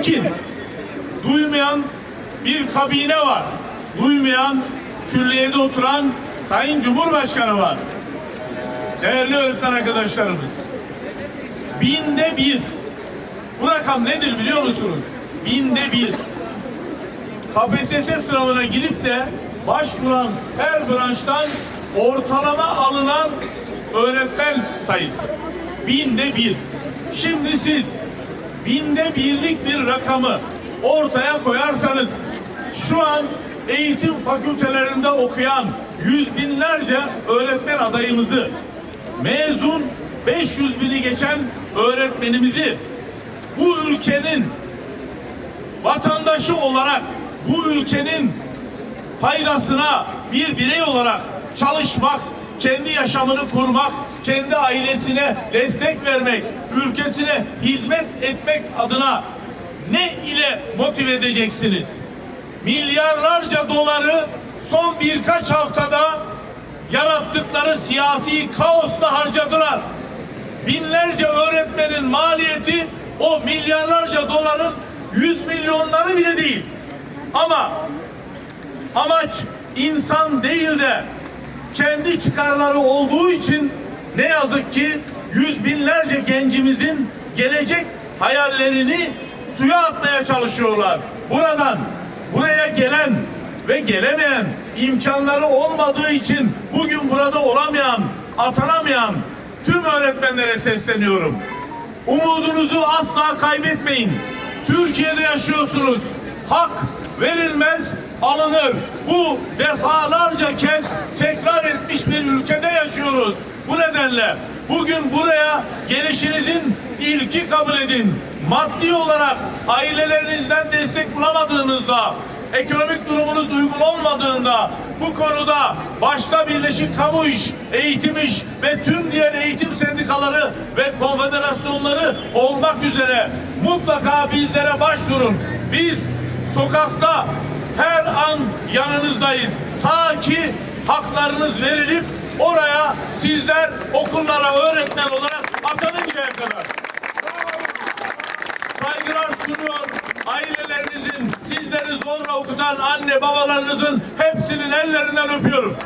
Lakin duymayan bir kabine var. Duymayan külliyede oturan Sayın Cumhurbaşkanı var. Değerli öğretmen arkadaşlarımız. Binde bir. Bu rakam nedir biliyor musunuz? Binde bir. KPSS sınavına girip de başvuran her branştan ortalama alınan öğretmen sayısı. Binde bir. Şimdi siz binde birlik bir rakamı ortaya koyarsanız şu an eğitim fakültelerinde okuyan yüz binlerce öğretmen adayımızı mezun 500 bini geçen öğretmenimizi bu ülkenin vatandaşı olarak bu ülkenin faydasına bir birey olarak çalışmak, kendi yaşamını kurmak, kendi ailesine destek vermek, ülkesine hizmet etmek adına ne ile motive edeceksiniz? Milyarlarca doları son birkaç haftada yarattıkları siyasi kaosla harcadılar. Binlerce öğretmenin maliyeti o milyarlarca doların yüz milyonları bile değil. Ama amaç insan değil de kendi çıkarları olduğu için ne yazık ki yüz binlerce gencimizin gelecek hayallerini suya atmaya çalışıyorlar. Buradan buraya gelen ve gelemeyen imkanları olmadığı için bugün burada olamayan, atanamayan tüm öğretmenlere sesleniyorum. Umudunuzu asla kaybetmeyin. Türkiye'de yaşıyorsunuz. Hak verilmez, alınır. Bu defalarca kez tekrar etmiş bir ülkede yaşıyoruz. Bu nedenle bugün buraya gelişinizin ilki kabul edin. Maddi olarak ailelerinizden destek bulamadığınızda, ekonomik durumunuz uygun olmadığında bu konuda başta Birleşik Kamu İş, Eğitim İş ve tüm diğer eğitim sendikaları ve konfederasyonları olmak üzere mutlaka bizlere başvurun. Biz sokakta her an yanınızdayız. Ta ki haklarınız verilip oraya sizler okullara öğretmen olarak atanıncaya kadar. Saygılar sunuyor. Ailelerinizin, sizleri zorla okutan anne babalarınızın hepsinin ellerinden öpüyorum.